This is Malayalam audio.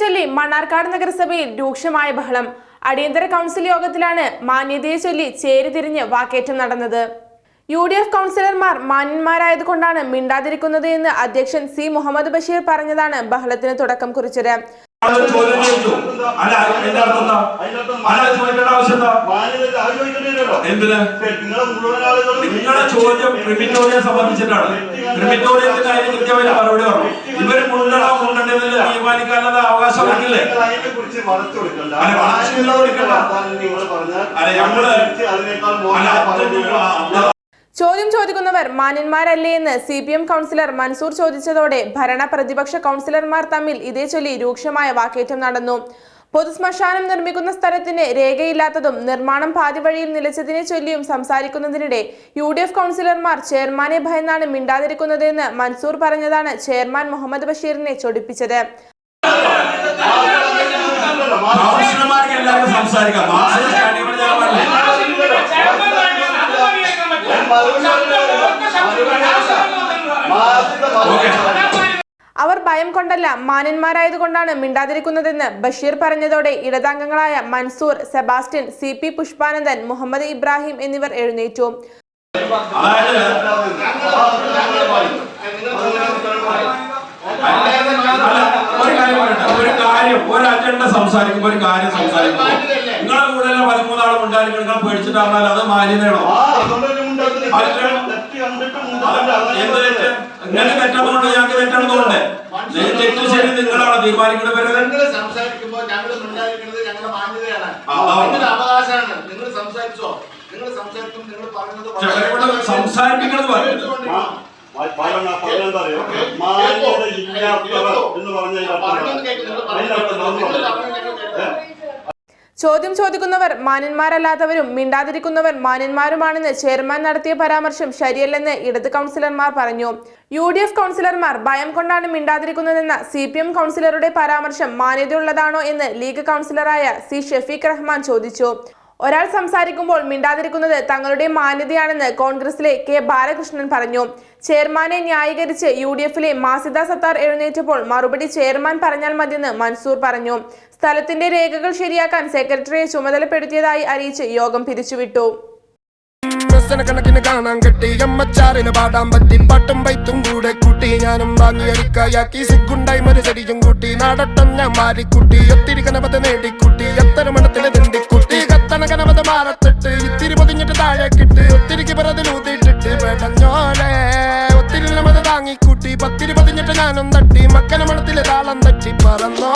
ചൊല്ലി മണ്ണാർക്കാട് നഗരസഭയിൽ രൂക്ഷമായ ബഹളം. അടിയന്തര കൗൺസിൽ യോഗത്തിലാണ് മാന്യതയെ ചൊല്ലി ചേരിതിരിഞ്ഞ് വാക്കേറ്റം നടന്നത്. യു ഡി എഫ് കൗൺസിലർമാർ മാന്യന്മാരായതുകൊണ്ടാണ് മിണ്ടാതിരിക്കുന്നത് എന്ന് അധ്യക്ഷൻ സി മുഹമ്മദ് ബഷീർ പറഞ്ഞതാണ് ബഹളത്തിന് തുടക്കം കുറിച്ചത്. ചോദ്യം അല്ല അതിന്റെ അർത്ഥം എന്താ? അല്ല ചോദിക്കേണ്ട ആവശ്യം എന്താ? മാന്യതയ്ക്ക് അത് ചോദിക്കേണ്ടിയില്ലല്ലോ. എന്തിന്? നിങ്ങളെ നിങ്ങളുടെ ചോദ്യം ക്രിമിറ്റോറിയെ സംബന്ധിച്ചിട്ടാണ്. ക്രിമിറ്റോറിയത്തിന് കാര്യം കൃത്യമായി മറുപടി പറഞ്ഞു. ഇവർ മുണ്ടണോ മുണ്ടണ്ടെന്ന് തീരുമാനിക്കാനുള്ള അവകാശം ഉണ്ടെങ്കിലേ. അല്ല, വളച്ചു കൊടുക്കണ്ട. അല്ല, അല്ല ചോദ്യം ചോദിക്കുന്നവർ മാന്യന്മാരല്ലേ എന്ന് C P M councillor Mansoor ചോദിച്ചതോടെ ഭരണ പ്രതിപക്ഷ കൗൺസിലർമാർ തമ്മിൽ ഇതേ ചൊല്ലി രൂക്ഷമായ വാക്കേറ്റം നടന്നു. പൊതുശ്മശാനം നിർമ്മിക്കുന്ന സ്ഥലത്തിന് രേഖയില്ലാത്തതും നിർമ്മാണം പാതിവഴിയിൽ നിലച്ചതിനെ ചൊല്ലിയും സംസാരിക്കുന്നതിനിടെ യു ഡി എഫ് കൗൺസിലർമാർ ചെയർമാനെ ഭയന്നാണ് മിണ്ടാതിരിക്കുന്നതെന്ന് മൻസൂർ പറഞ്ഞതാണ് ചെയർമാൻ മുഹമ്മദ് ബഷീറിനെ ചൊടിപ്പിച്ചത്. സംസാരിക്കാം. അവർ ഭയം കൊണ്ടല്ല മാന്യന്മാരായതുകൊണ്ടാണ് മിണ്ടാതിരിക്കുന്നതെന്ന് ബഷീർ പറഞ്ഞതോടെ ഇടതാംഗങ്ങളായ Mansoor Sebastian C P Pushpanandan Muhammad Ibrahim എന്നിവർ എഴുന്നേറ്റു. ഒരു അജണ്ട സംസാരിക്കുമ്പോൾ ഒരു കാര്യം സംസാരിക്കുമ്പോൾ നിങ്ങളെ കൂടെ പതിമൂന്നാളും ഉണ്ടായിരിക്കും. നിങ്ങൾ പേടിച്ചിട്ടാണല്ലോ അത് മാന്യതയാണോ? ആ, അതുകൊണ്ടല്ലേ മുണ്ടാത്തത്? തെറ്റ് കണ്ടിട്ട് മുണ്ടാത്തത് അതാണ് എന്ത് തെറ്റ്? നിങ്ങൾക്ക് തെറ്റാണെന്നുണ്ട് ഞങ്ങൾക്ക് തെറ്റാണെന്നുണ്ട് തെറ്റ് ശരി നിങ്ങളാണ് തീരുമാനിക്കുന്നത് നിങ്ങൾ സംസാരിക്കുമ്പോൾ ഞങ്ങൾ മിണ്ടാതിരിക്കുന്നത് ഞങ്ങളുടെ മാന്യതയാണ്. നിങ്ങളുടെ അവകാശമാണ്. നിങ്ങൾ സംസാരിച്ചോ? നിങ്ങൾ സംസാരിക്കും നിങ്ങൾ പറയുന്നത് സംസാരിപ്പിക്കണമെന്ന് പറയുന്നത് ആ, പ- പറഞ്ഞ പറഞ്ഞെന്താ അറിയോ? മാന്യത ഇല്ലാത്തവർ എന്ന് പറഞ്ഞതിന്റെ ചോദ്യം ചോദിക്കുന്നവർ മാന്യന്മാരല്ലാത്തവരും മിണ്ടാതിരിക്കുന്നവർ മാന്യന്മാരുമാണെന്ന് ചെയർമാൻ നടത്തിയ പരാമർശം ശരിയല്ലെന്ന് ഇടത് കൗൺസിലർമാർ പറഞ്ഞു. യു ഡി എഫ് കൗൺസിലർമാർ ഭയം കൊണ്ടാണ് മിണ്ടാതിരിക്കുന്നതെന്ന സി പി എം കൗൺസിലറുടെ പരാമർശം മാന്യതയുള്ളതാണോ എന്ന് ലീഗ് കൗൺസിലറായ സി ഷെഫീഖ് റഹ്മാൻ ചോദിച്ചു. ഒരാൾ സംസാരിക്കുമ്പോൾ മിണ്ടാതിരിക്കുന്നത് തങ്ങളുടെ മാന്യതയാണെന്ന് കോൺഗ്രസിലെ കെ ബാലകൃഷ്ണൻ പറഞ്ഞു. ചെയർമാനെ ന്യായീകരിച്ച് യു ഡി എഫിലെ മാസിദ സത്താർ എഴുന്നേറ്റപ്പോൾ മറുപടി ചെയർമാൻ പറഞ്ഞാൽ മതിയെന്ന് മൻസൂർ പറഞ്ഞു. സ്ഥലത്തിന്റെ രേഖകൾ ശരിയാക്കാൻ സെക്രട്ടറിയെ ചുമതലപ്പെടുത്തിയതായി അറിയിച്ച് യോഗം പിരിച്ചുവിട്ടു. ഒത്തിരി നേടിക്കുട്ടി താഴേക്കിട്ട് ഒത്തിരിക്ക് പിറതിലൂതിയിട്ടിട്ട് പെടഞ്ഞോലെ ഒത്തിരി മത താങ്ങിക്കൂട്ടി. പത്തിരി പതിഞ്ഞിട്ട് ഞാനും തട്ടി. മക്കന മണത്തിലെ താളം തട്ടി പറന്നോ